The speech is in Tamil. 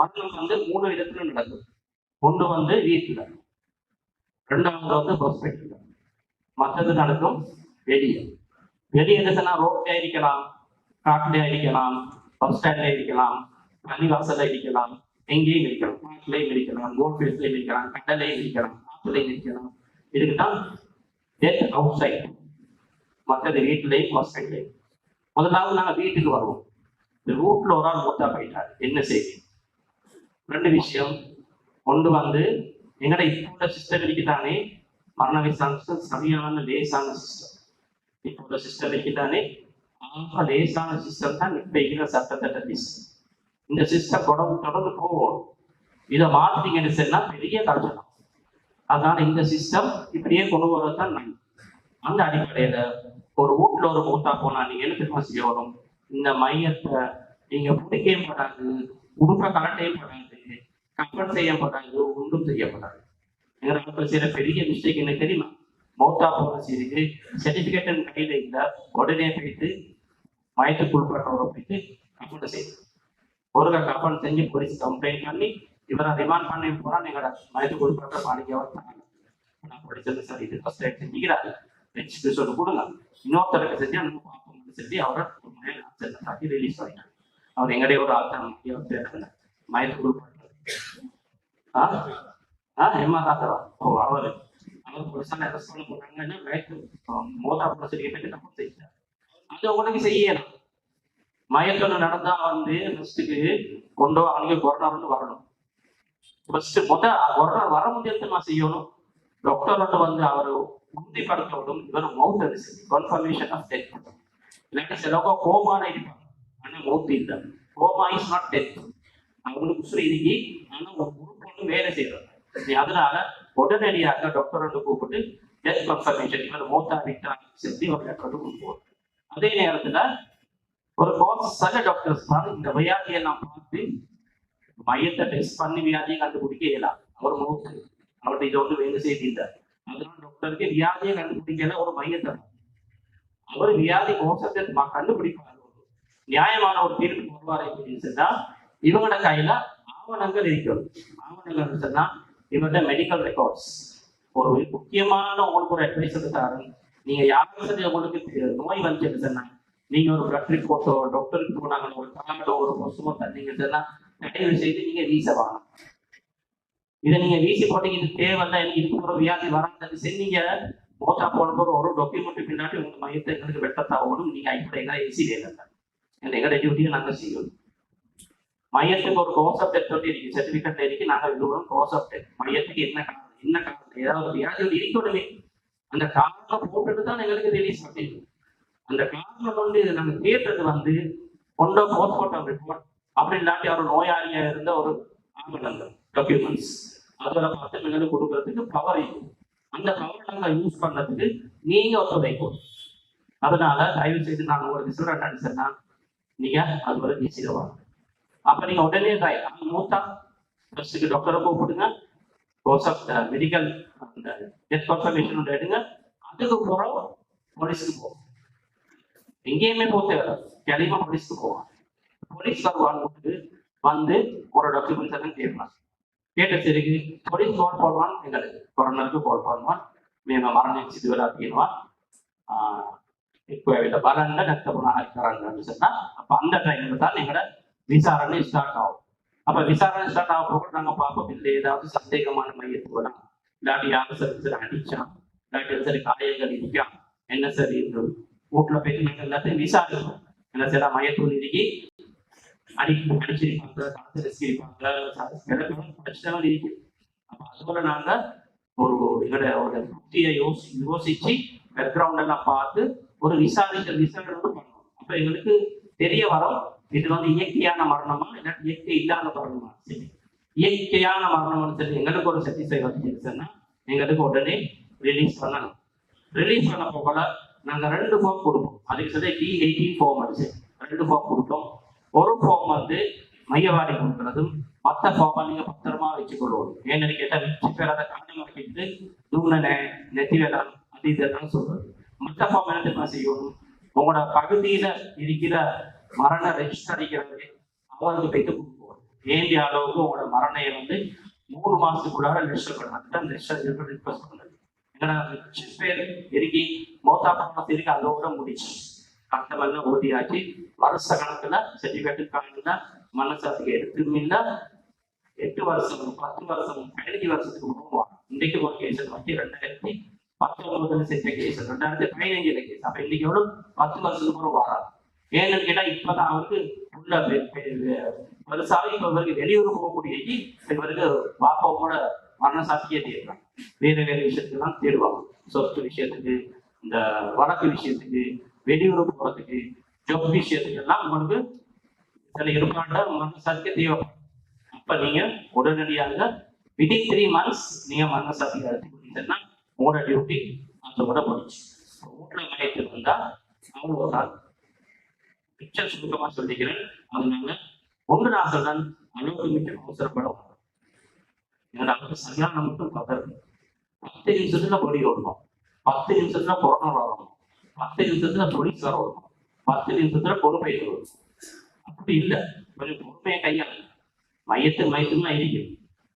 மரணம் வந்து மூணு விதத்துல நடக்கும். ஒன்று வந்து வீட்டுல. ரெண்டாவது வந்து ஹாஸ்பிட்டல்ல மற்றது நடக்கும் வெளியே. வெளியே எதுனா ரோட்ல இருக்கலாம் காட்டுல இருக்கலாம் பஸ் ஸ்டாண்ட்ல இருக்கலாம் பள்ளிவாசல்ல இருக்கலாம் எங்கேயும் இருக்கலாம். காட்டுலையும் இருக்கலாம் கோல்ஃபீல்ட்லயும் இருக்கலாம் கடலையும் இருக்கலாம் ஆற்றுலையும் இருக்கலாம். இதுக்கு தான் டெத் அவுட் சைட் மற்றது வீட்டிலையும் ஹாஸ்பிட்டலையும் முதலாவது நாங்கள் வீட்டுக்கு வருவோம். இந்த ரூட்ல ஒரு ஆள் மூத்தா போயிட்டார். என்ன செய்தி? ரெண்டு விஷயம். கொண்டு வந்து எங்கட இப்போ உள்ள சிஸ்டம் இருக்குதானே மரண விசாரணை சரியான லேசான சிஸ்டம் இப்போ உள்ள சிஸ்டம் இருக்குதானே ஆக லேசான சிஸ்டம் தான் இப்ப இருக்கிற சட்டத்திட்ட சிஸ்டம் இந்த சிஸ்டம் தொடர்ந்து தொடர்ந்து போவோம். இதை மாற்றிங்கன்னு சொன்னா பெரிய கஷ்டம் அதனால இந்த சிஸ்டம் இப்படியே கொண்டு வரது தான் நல்லது. அந்த அடிப்படையில ஒரு வீட்டுல ஒரு மூத்தா போனா நீங்க என்ன தெரியுமா செய்யணும் இந்த மையத்தை நீங்க பிடிக்கவும் படாது உடுப்ப கலட்டையும் படாது கம்பன் செய்யப்படாது ஒன்றும் செய்யப்படாது. எங்க நம்ம செய்யற பெரிய மிஸ்டேக் என்ன தெரியுமா? மௌத்தா போன செய்திக்கு சர்டிபிகேட் கையில இல்ல உடனே போயிட்டு மயத்துக்கு போயிட்டு கம்பன் செய்யுது ஒரு கம்பன் செஞ்சு போலீஸ் கம்ப்ளைண்ட் பண்ணி இவரை ரிமாண்ட் பண்ணி போனா நீங்க மயத்துக்குள்பட்ட உட்பட்ட பாடிக்க நான் படிச்சது சார் இது ஃபர்ஸ்ட் டைம் செஞ்சுக்கிறாரு. எக்ஸ்பிரஸோட கொடுங்க. இன்னொருத்தருக்கு செஞ்சு நம்ம பார்ப்போம்னு சொல்லி அவரை தாக்கி ரிலீஸ் பண்ணிட்டாங்க அவர் எங்கடைய ஒரு ஆள்தான் மயத்துக்கு உட்பட்ட ஆ ஆ எம்மா தாத்தவா ஓ அவர் அவர் புருஷன் அரெஸ்ட் பண்ண போறாங்கன்னா மயத்து மோதா புருஷ கேட்டு தப்பு செய்யறாரு அது உங்களுக்கு செய்யணும் மயத்தொன்னு நடந்தா வந்து ஃபர்ஸ்ட்டுக்கு கொண்டோ அவனுக்கு கொரோனா வந்து வரணும் ஃபர்ஸ்ட் முத கொரோனா வர முடியாது நான் செய்யணும் டாக்டர் வந்து அவர் உறுதிப்படுத்தணும் இவர் மவுத் அரிசி கன்ஃபர்மேஷன் ஆஃப் டெத் இல்லாட்டி சிலவங்க கோமான இருப்பாங்க ஆனா மவுத் அவங்களுக்கு உசுறு இறுக்கி ஆனா ஒரு குரூப் வேலை செய்யறது அதனால உடனடியாக டாக்டர் வந்து கூப்பிட்டு டெத் கன்ஃபர்மேஷன் இவர் மௌத்தா விட்டாங்க சொல்லி ஒரு லெட்டர் வந்து கொடுப்போம் அதே நேரத்துல ஒரு சக டாக்டர்ஸ் தான் இந்த வியாதியை நான் பார்த்து மையத்தை டெஸ்ட் பண்ணி வியாதியை கண்டுபிடிக்க இயலாம் அவர் மௌத்து அவர்கிட்ட இதை வந்து வேலை செய்திருந்தார் அதனால டாக்டருக்கு வியாதியை கண்டுபிடிக்கல ஒரு மையத்தை அவர் வியாதி மோசத்தை கண்டுபிடிப்பார். நியாயமான ஒரு தீர்ப்பு வருவார் அப்படின்னு சொன்னா இவங்களோட கையில ஆவணங்கள் இருக்கிறது. ஆவணங்கள் சொன்னா இவர்கிட்ட மெடிக்கல் ரெக்கார்ட்ஸ் ஒரு முக்கியமான உங்களுக்கு ஒரு அட்வைஸ் எடுத்தாரு நீங்க யாரும் உங்களுக்கு நோய் வந்துச்சு சொன்னா நீங்க ஒரு பிளட் ரிப்போர்ட்டோ டாக்டருக்கு போனாங்க ஒரு கார்டோ ஒரு கொசுமோ தந்தீங்க சொன்னா தயவு செய்து நீங்க வீச வாங்கணும் இதை நீங்க வீசி போட்டீங்க இது தேவையில்ல எனக்கு இதுக்கு ஒரு வியாதி வராது செஞ்சீங்க மோட்டா போன போற ஒரு டாக்குமெண்ட் பின்னாடி உங்க மையத்தை எங்களுக்கு வெட்டத்தாகணும் நீங்க அடிப்படை எங்களை ஏசி இல்லை. எங்களோட டியூட்டியை நாங்கள் செய்யணும். மையத்துக்கு ஒரு கோர்ஸ் ஆஃப் டெத் இருக்கு. சர்டிபிகேட் இருக்கு. நாங்க விடுவோம் கோர்ஸ் ஆஃப் டெத் மையத்துக்கு என்ன காரணம் என்ன காரணம் ஏதாவது ஒரு இருக்கணுமே அந்த காரணம் போட்டுட்டு தான் எங்களுக்கு ரிலீஸ் பண்ணிடுவோம் அந்த காரணம் வந்து இது நாங்க கேட்டது வந்து ஒன்றோ போஸ்ட்மார்ட்டம் ரிப்போர்ட் அப்படி இல்லாட்டி அவர் நோயாளியா இருந்த ஒரு ஆம்புலன்ஸ் டாக்குமெண்ட்ஸ் அதோட பார்த்து எங்களுக்கு கொடுக்கறதுக்கு பவர் இருக்கு. அந்த பவர் நாங்க யூஸ் பண்ணதுக்கு நீங்க ஒத்துழைக்கும் அதனால தயவு செய்து நான் உங்களுக்கு சொல்றேன் அடிச்சேன்னா நீங்க அது வரை பேசிடுவாங்க அப்ப நீங்க உடனே ட்ரை- அந்த மூத்தா ஃபர்ஸ்ட்டுக்கு டாக்டரை கூப்பிடுங்க கோர்ஸ் ஆஃப் மெடிக்கல் அந்த டெத் கன்ஃபர்மேஷன் எடுங்க அதுக்கு போறோம் போலீஸ்க்கு போவோம் எங்கேயுமே போக தேவை கிளம்ப போலீஸ்க்கு போவோம் போலீஸ் வருவாங்க வீட்டுக்கு வந்து ஒரு டாக்குமெண்ட்ஸ் எல்லாம் கேட்கலாம் கேட்ட சரிக்கு போலீஸ் கால் பண்ணுவான் எங்களுக்கு கொரோனாவுக்கு கால் பண்ணுவான் మేము మరణించి తీయనువా ఎక్కువ వీళ్ళ బలంగా రక్తపుణ హరికరంగా சொன்னா அப்ப அந்த டைம்ல தான் எங்களோட விசாரணை ஸ்டார்ட் ஆகும் அப்ப விசாரணை ஸ்டார்ட் ஆக போக நாங்க பார்ப்போம் இல்லை ஏதாவது சந்தேகமான மையத்துக்கு வரலாம் இல்லாட்டி யாரும் சரி சரி அடிச்சா இல்லாட்டி சரி காயங்கள் இருக்கா என்ன சரி இருக்கு வீட்டுல போயிட்டு நாங்க எல்லாத்தையும் விசாரிப்போம் என்ன சார் மையத்தூள் இருக்கி அடி அடிச்சிருப்பாங்க காசு ரசிக்கிருப்பாங்க படிச்சுதான் இருக்கு அப்ப அதோட நாங்க ஒரு எங்களோட ஒரு புத்தியை யோசி யோசிச்சு பேக்ரவுண்ட் எல்லாம் பார்த்து ஒரு விசாரிக்க விசாரணை பண்ணுவோம் அப்ப எங்களுக்கு தெரிய வரோம் இது வந்து இயற்கையான மரணமா? இல்லை இயற்கை இல்லாத மரணமா? சரி. இயற்கையான மரணம்னு சொல்லி எங்களுக்கு ஒரு சர்டிஃபை வந்துச்சுன்னா எங்களுக்கு உடனே ரிலீஸ் பண்ணணும். ரிலீஸ் பண்ண போகல நாங்க ரெண்டு ஃபார்ம் கொடுப்போம். அதுக்கு சொல்லி டி எயிட்டீன் ஃபார்ம் அடிச்சு ரெண்டு ஃபார்ம் கொடுப்போம் ஒரு ஃபார்ம் வந்து மையவாடி கொடுக்கறதும் மற்ற ஃபார்மை நீங்க பத்திரமா வச்சுக்கொள்வோம் ஏன்னு கேட்டா வச்சு பேர் அதை காரணம் வைக்கிட்டு தூங்கின நெத்தி வேடம் அது இதெல்லாம் சொல்றது. மற்ற ஃபார்ம் என்ன செய்யணும். உங்களோட பகுதியில இருக்கிற மரண ரெஜிஸ்டர் அவருக்கு போயிட்டு கொடுப்போம் ஏந்திய அளவுக்கு உங்களோட மரணையை வந்து மூணு மாசத்துக்குள்ளார ரெஜிஸ்டர் பண்ணலாம் அதுதான் லிஸ்ட் ரிக்வஸ்ட் பண்ணது. ஏன்னா பேர் இறுக்கி மோத்தா பணம் இருக்கு அதோட முடிச்சு. கட்டமெல்லாம் உறுதியாக்கி வருஷ கணக்குல சர்டிபிகேட் காணில மனசாத்துக்கு எடுத்துமில்ல எட்டு வருஷம் பத்து வருஷம் பதினஞ்சு வருஷத்துக்கு முன்னாடி இன்னைக்கு ஒரு கேஸ் வந்து ரெண்டாயிரத்தி பத்தொன்பதுல செஞ்ச கேஸ் ரெண்டாயிரத்தி பதினஞ்சுல கேஸ் அப்ப இன்னைக்கு எவ்வளவு? பத்து வருஷத்துக்கு அப்புறம் வராது ஏன்னு கேட்டா இப்பதான் அவருக்கு உள்ள பெருசாக இப்ப இவருக்கு வெளியூர் போகக்கூடிய இவருக்கு பாப்பாவோட மரண சாட்சியை தேடுறாங்க. வேற வேற விஷயத்துக்கெல்லாம் தேடுவாங்க. சொத்து விஷயத்துக்கு இந்த வழக்கு விஷயத்துக்கு வெளியூர் போறதுக்கு ஜப் விஷயத்துக்கு எல்லாம் உங்களுக்கு சில இருப்பாண்ட மரண சாட்சியை தேவைப்படும். அப்ப நீங்க உடனடியாக விதின் த்ரீ மந்த்ஸ் நீங்க மரண சாட்சியை எடுத்துக்கிட்டீங்கன்னா உங்களோட டியூட்டி அதோட முடிச்சு வீட்டுல மயத்து வந்தா அவ்வளவுதான். பிக்சர் சுருக்கமா சொல்லிக்கிறேன். அதனால ஒன்று நான் தான் அளவுக்கு மிக்க அவசரப்படும். என்னோட அளவுக்கு சரியான மட்டும் பதறது பத்து நிமிஷத்துல பொடி ஓடணும் பத்து நிமிஷத்துல கொரோனா வரணும் பத்து நிமிஷத்துல போலீஸ் வர வரணும் பத்து நிமிஷத்துல பொறுப்பை வரணும் அப்படி இல்லை. கொஞ்சம் பொறுமையை கையாள. மையத்து மயத்துலாம் இருக்குது